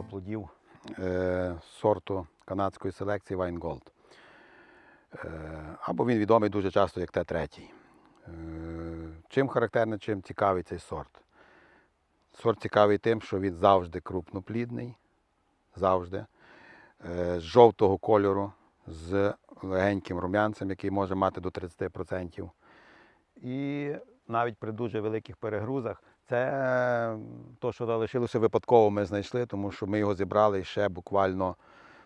декілька плодів е, сорту канадської селекції Gold. Е, або він відомий дуже часто як Т3. Е, чим характерний, чим цікавий цей сорт? Сорт цікавий тим, що він завжди крупноплідний, завжди, е, з жовтого кольору, з легеньким рум'янцем, який може мати до 30%. І навіть при дуже великих перегрузах це те, що залишилося випадково, ми знайшли, тому що ми його зібрали ще буквально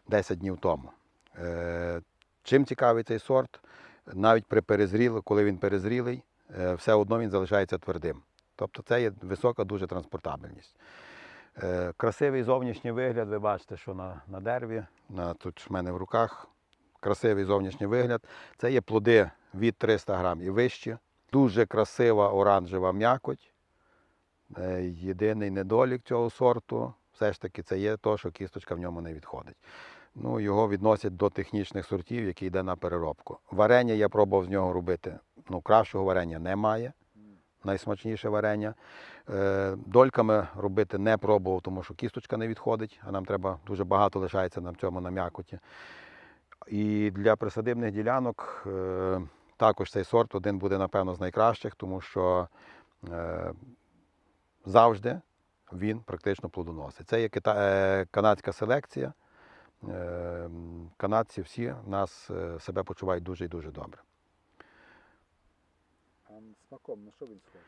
10 днів тому. Е, Чим цікавий цей сорт? Навіть при перезрілі, коли він перезрілий, е, все одно він залишається твердим. Тобто це є висока дуже транспортабельність. Е, Красивий зовнішній вигляд, ви бачите, що на, на дереві, на, тут в мене в руках. Красивий зовнішній вигляд. Це є плоди від 300 грам і вище. Дуже красива оранжева м'якоть. Е, Єдиний недолік цього сорту все ж таки це є те, що кісточка в ньому не відходить. Ну, його відносять до технічних сортів, які йде на переробку. Варення я пробував з нього робити. Ну, кращого варення немає. Найсмачніше варення. Е, дольками робити не пробував, тому що кісточка не відходить, а нам треба дуже багато лишається на цьому на м'якоті. І для присадибних ділянок е, також цей сорт один буде, напевно, з найкращих, тому що завжди він практично плодоносить. Це є кита- е, канадська селекція. Е, Канадці всі нас е, себе почувають дуже і дуже добре. А смаком на що він схожий?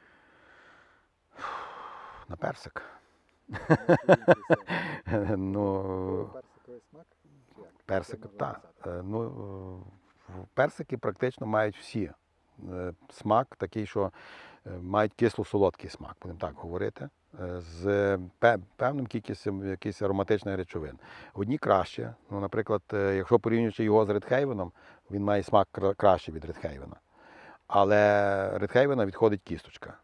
На персик. Ну, Персиковий смак? Персик, так. Ну, персики практично мають всі. Е, Смак такий, що е, мають кисло-солодкий смак, будемо так говорити, е, з певним кількістю якихось ароматичних речовин. Одні краще. Ну, наприклад, якщо порівнюючи його з Редхейвеном, він має смак кра- кращий від Редхейвена. Але Редхейвена відходить кісточка.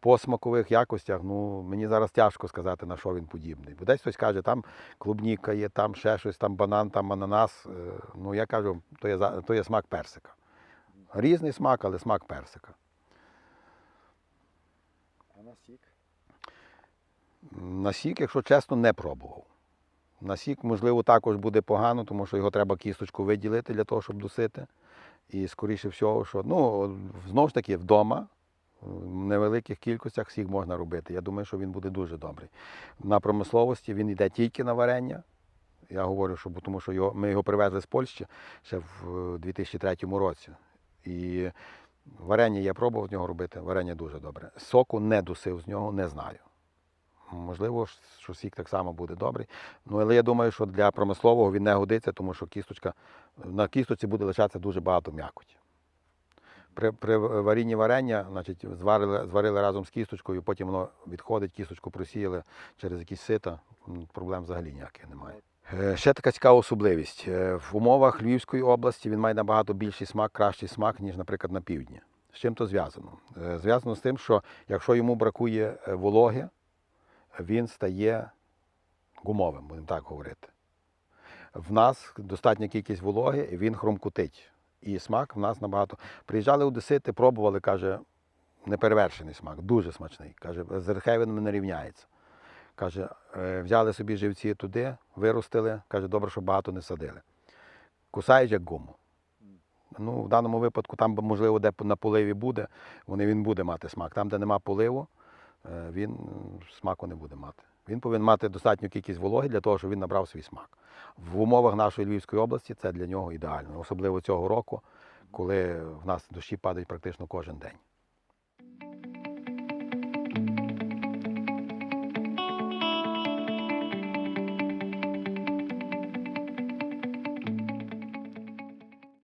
По смакових якостях, ну мені зараз тяжко сказати, на що він подібний. Бо десь хтось каже, там клубніка є, там ще щось, там банан, там ананас. Ну я кажу, то є, то є смак персика. Різний смак, але смак персика. А на сік? На сік, якщо чесно, не пробував. На сік, можливо, також буде погано, тому що його треба кісточку виділити для того, щоб досити. І скоріше всього, що ну, знову ж таки, вдома в невеликих кількостях сік можна робити. Я думаю, що він буде дуже добрий. На промисловості він йде тільки на варення. Я говорю, що тому що його, ми його привезли з Польщі ще в е, 2003 році. І варення я пробував з нього робити, варення дуже добре. Соку не досив з нього, не знаю. Можливо, що сік так само буде добрий. Ну, але я думаю, що для промислового він не годиться, тому що кісточка, на кісточці буде лишатися дуже багато м'якоті. При, при варінні варення, значить, зварили, зварили разом з кісточкою, потім воно відходить, кісточку просіяли через якісь сита, проблем взагалі ніяких немає. Е, Ще така цікава особливість. Е, В умовах Львівської області він має набагато більший смак, кращий смак, ніж, наприклад, на півдні. З чим то зв'язано? Е, Зв'язано з тим, що якщо йому бракує вологи, він стає гумовим, будемо так говорити. В нас достатня кількість вологи, і він хрумкутить. І смак в нас набагато. Приїжджали одесити, пробували, каже, неперевершений смак, дуже смачний. Каже, з Рехевином не рівняється. Каже, «Е, взяли собі живці туди, виростили, каже, добре, що багато не садили. Кусають як гуму. Ну, в даному випадку, там, можливо, де на поливі буде, вони, він буде мати смак. Там, де нема поливу, е, він смаку не буде мати. Він повинен мати достатню кількість вологи для того, щоб він набрав свій смак. В умовах нашої Львівської області це для нього ідеально, особливо цього року, коли в нас дощі падають практично кожен день.